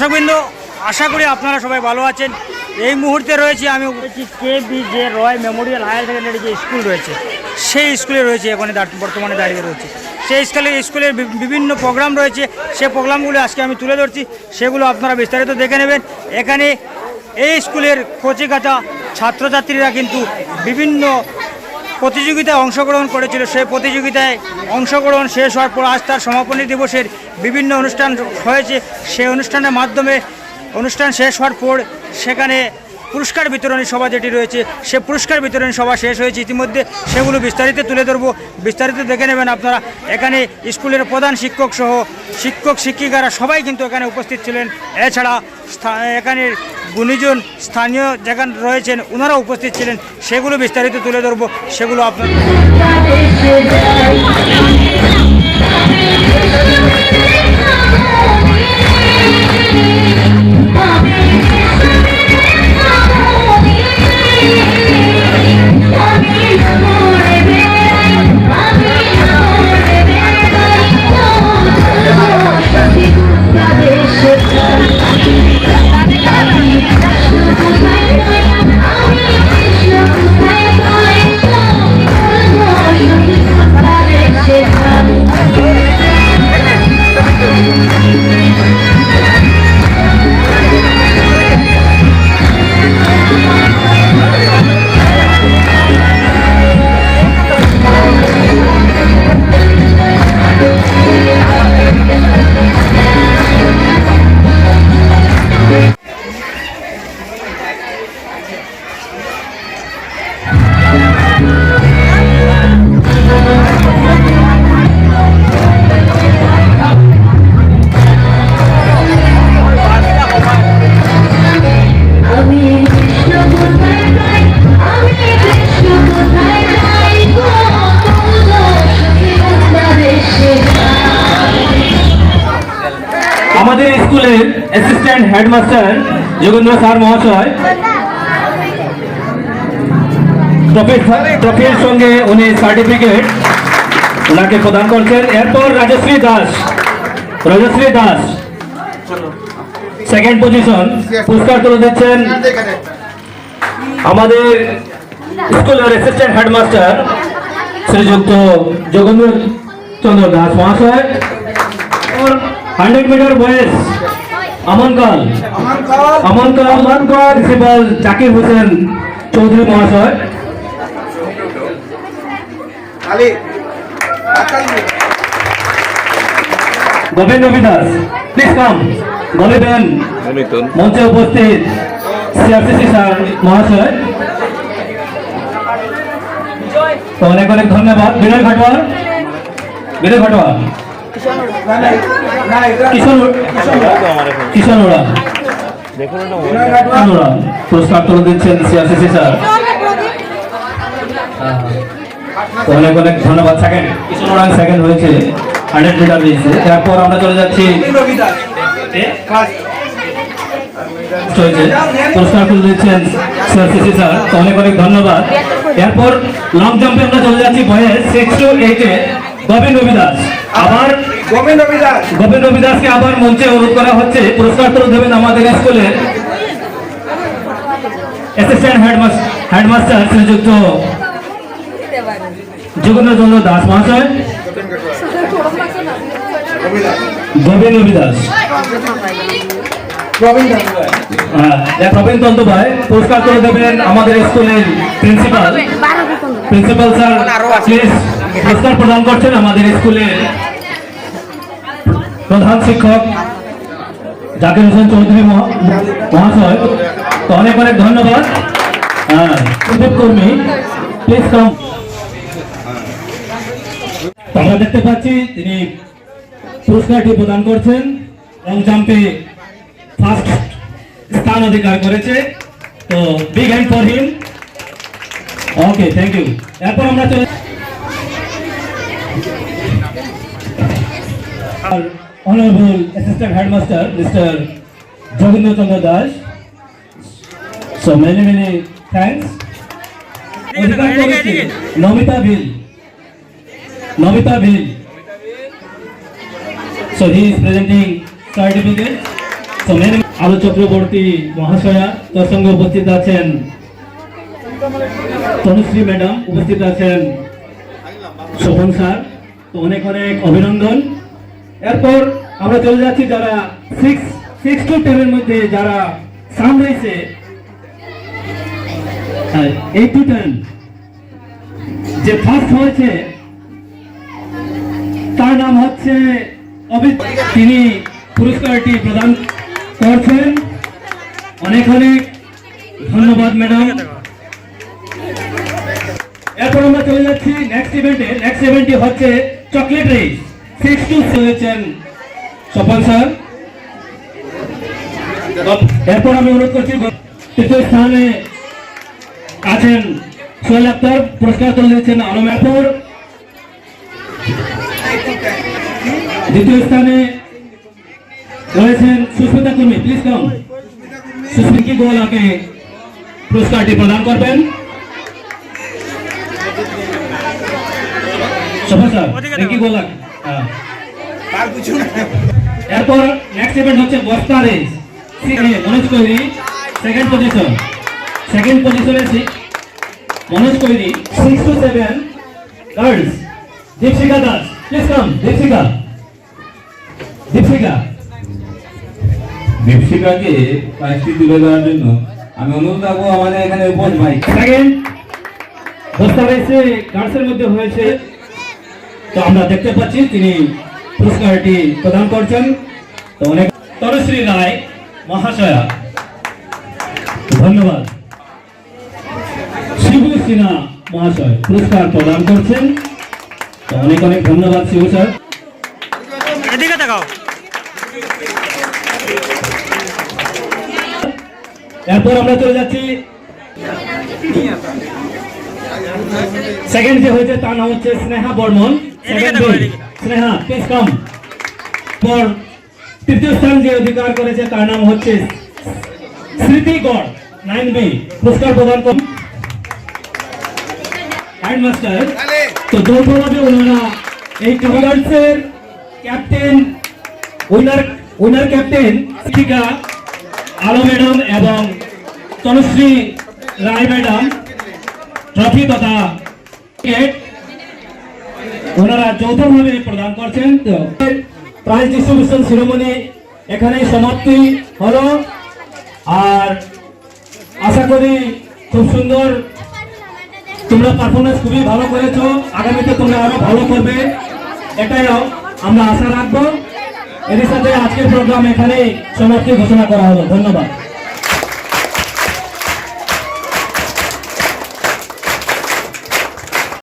দর্শকবৃন্দ, আশা করি আপনারা সবাই ভালো আছেন। এই মুহূর্তে রয়েছে, আমি বলছি, K B J Roy memorial higher secondary যে স্কুল রয়েছে, সেই স্কুলে রয়েছে এখানে বর্তমানে দাঁড়িয়ে রয়েছে। সেই স্কুলে স্কুলের বিভিন্ন প্রোগ্রাম রয়েছে, সে প্রোগ্রামগুলো আজকে আমি তুলে ধরছি, সেগুলো আপনারা বিস্তারিত দেখে নেবেন। এখানে এই স্কুলের কচিকাটা ছাত্রছাত্রীরা কিন্তু বিভিন্ন প্রতিযোগিতায় অংশগ্রহণ করেছিল। সেই প্রতিযোগিতায় অংশগ্রহণ শেষ হওয়ার পর আজ তার সমাপনী দিবসের বিভিন্ন অনুষ্ঠান হয়েছে। সেই অনুষ্ঠানের মাধ্যমে অনুষ্ঠান শেষ হওয়ার পর সেখানে পুরস্কার বিতরণী সভা যেটি রয়েছে, সে পুরস্কার বিতরণী সভা শেষ হয়েছে। ইতিমধ্যে সেগুলো বিস্তারিত তুলে ধরবো। বিস্তারিত দেখে নেবেন আপনারা। এখানে স্কুলের প্রধান শিক্ষক সহ শিক্ষক, শিক্ষিকারা সবাই কিন্তু এখানে উপস্থিত ছিলেন। এছাড়া স্থা- এখানে গুণীজন স্থানীয় যেখানে রয়েছেন ওনারা উপস্থিত ছিলেন। সেগুলো বিস্তারিত তুলে ধরবো। সেগুলো আপনার আমি স্কুলের অ্যাসিস্ট্যান্ট হেডমাস্টার যোগেন্দ্র স্যার মহাশয়। ট্রফির সঙ্গে উনি সার্টিফিকেট ওনাকে প্রদান করছেন। এরপর রাজশ্রী দাস। রাজশ্রী দাস সেকেন্ড পজিশন পুরস্কার তুলে দিচ্ছেন। আমাদের স্কুলের অ্যাসিস্ট্যান্ট হেডমাস্টার শ্রীযুক্ত যোগেন্দ্র চন্দ্র দাস মহাশয়। হান্ড্রেড মিটার বয়েস আমান কাল আমান কাল আমান কাল প্রিন্সিপাল জাকির হোসেন চৌধুরী মহাশয়। গোবিন্দ বিদাস প্লিজ কাম বলিবেন মঞ্চে উপস্থিত সিআরসিসি স্যার মহাশয়। তো অনেক অনেক ধন্যবাদ। বিনয় ঘাটোয়ার বিনয় ঘাটোয়ার কিশোর অনেক অনেক ধন্যবাদ সেকেন্ড হয়েছে হান্ড্রেড মিটার দিয়েছে তারপর আমরা চলে যাচ্ছি দিচ্ছেন স্যার অনেক অনেক ধন্যবাদ এরপর লং জাম্পে আমরা চলে যাচ্ছি সিক্স টু এইটে গোবিন্দ রবিদাস। আবার গোবিন্দ বিদাস গোবিন্দ রবিদাসকে আবার মঞ্চে অনুরোধ করা হচ্ছে। পুরস্কার তুলে দেবেন আমাদের স্কুলের অ্যাসিস্ট্যান্ট হেডমাস্টার হেডমাস্টার শ্রীযুক্ত যোগেন্দ্র চন্দ্র দাস মহাশয়। গোবিন্দ রবিদাস। গোবিন্দ হ্যাঁ, প্রবীণ তন্তভাই পুরস্কার তুলে দেবেন আমাদের স্কুলের প্রিন্সিপাল। প্রিন্সিপাল স্যার প্লিজ পুরস্কার প্রদান করছেন আমাদের স্কুলের প্রধান শিক্ষক জাকির হোসেন চৌধুরী মহা- মহাশয়। তো অনেক অনেক ধন্যবাদ। হ্যাঁ সুদীপ কর্মী প্লিজ কাম আমরা দেখতে পাচ্ছি তিনি পুরস্কারটি প্রদান করছেন লং জাম্পে ফার্স্ট স্থান অধিকার করেছে। তো big hand for him. Okay thank you এরপর আমরা চলে honourable assistant headmaster mister Jogendra Chandra Das so many many thanks অধিকার করেছে নমিতা বিল। নমিতা বিল। So, he is presenting certificate তো আলো চক্রবর্তী মহাশয়া তার সঙ্গে উপস্থিত আছেন তনুশ্রী ম্যাডাম, উপস্থিত আছেন শোভন স্যার। তো অনেক অনেক অভিনন্দন। এরপর আমরা চলে যাচ্ছি যারা সিক্স সিক্স টু টেনের মধ্যে যারা সাম রয়েছে। এইট টু টেন যে ফার্স্ট হয়েছে, তার নাম হচ্ছে অভিত তিনি পুরস্কারটি প্রদান করছেন অনেক অনেক ধন্যবাদ ম্যাডাম এরপর আমরা চলে যাচ্ছি নেক্সট ইভেন্টে নেক্সট ইভেন্টটি হচ্ছে চকলেট রেস সিক্স টু হয়েছেন সফল স্যার এরপর আমি অনুরোধ করছি তৃতীয় স্থানে আছেন সোহেল আক্তার পুরস্কার তুলে দিচ্ছেন আলম দ্বিতীয় স্থানে সুস্মিতা কর্মী প্লিজ কাম সুস্মিতা গোয়ালাকে পুরস্কারটি প্রদান করবেন। হ্যাঁ। Manoj Koiri second position second পজিশনে Manoj Koiri six seven girls Dipshikha Das please come Dipshikha Dipshikha দীপশিকাকে প্রাইজটি তুলে দেওয়ার জন্য আমি অনুরোধ রাখব আমাদের এখানে উপস্থিত ভাই। বস্তা রেসে মধ্যে হয়েছে। তো আমরা দেখতে পাচ্ছি তিনি পুরস্কারটি প্রদান করছেন। তো অনেক তনুশ্রী রায়, মহাশয়া। ধন্যবাদ। শিবু সিনহা, মহাশয়, পুরস্কার প্রদান করছেন। তো অনেক অনেক ধন্যবাদ শিবু স্যার। এদিকে দেখাও এরপর আমরা চলে যাচ্ছি। সেকেন্ড যে হয়েছে তার নাম হচ্ছে স্নেহা বর্মন। স্নেহা প্লিজ কাম পর তৃতীয় স্থান যে অধিকার করেছে তার নাম হচ্ছে স্মৃতি গড় নাইন বি পুরস্কার প্রদান করুন মাস্টার তো যৌথভাবে ওনারা এই ক্যাপ্টেন উইনার উইনার ক্যাপ্টেন শিক্ষিকা আলো ম্যাডাম এবং তনুশ্রী রায় ম্যাডাম। ট্রফি তথা ওনারা যৌথভাবে প্রদান করছেন। তো প্রাইজ ডিস্ট্রিবিউশন শিরোমণি এখানেই সমাপ্তি হলো। আর আশা করি খুব সুন্দর তোমরা পারফরমেন্স খুবই ভালো করেছ। আগামীতে তোমরা আরও ভালো করবে। এটাই আমরা আশা রাখব। এর সাথে আজকের প্রোগ্রাম এখানে সমাপ্তি ঘোষণা করা হলো। ধন্যবাদ।